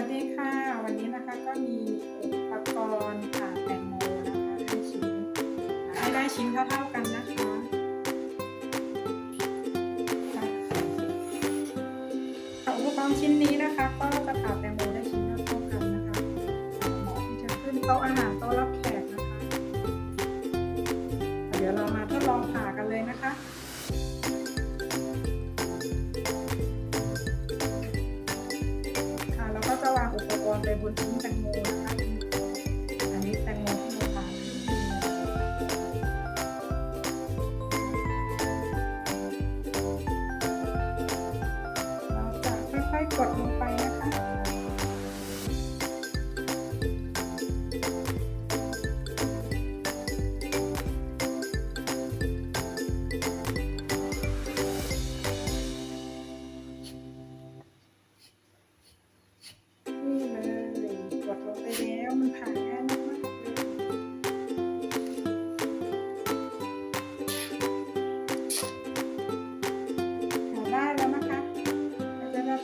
วัสดีค่ะ วันนี้นะคะก็มีอุปกรณ์ผ่าแตงโมนะคะให้ชิ้นให้ได้ชิ้นเท่าๆกันนะคะค่ะอุปกรณ์ชิ้นนี้นะคะ ก็จะผ่าแตงโมได้ชิ้นเท่าๆกันนะคะเหมาะที่จะขึ้นโต๊ะอาหารโต๊ะรับ บนชิ้นแตงโมนะคะอันนี้แตงโมที่เราผ่าเราจะค่อยๆกดลงไปนะคะ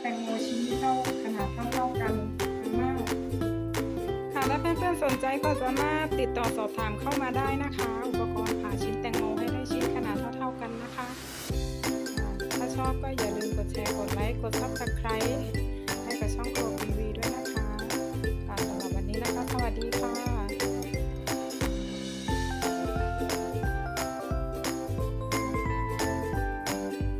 ตงโมชิ้นที่เท่าขนาดเท่าเท่ากันมากค่ะและเพื่อนๆสนใจก็สามารถติดต่อสอบถามเข้ามาได้นะคะ อุปกรณ์ผ่าชิ้นแตงโมให้ได้ชิ้นขนาดเท่าๆกันนะคะ ถ้าชอบก็อย่าลืมกดแชร์กดไลค์กดซับสไครต์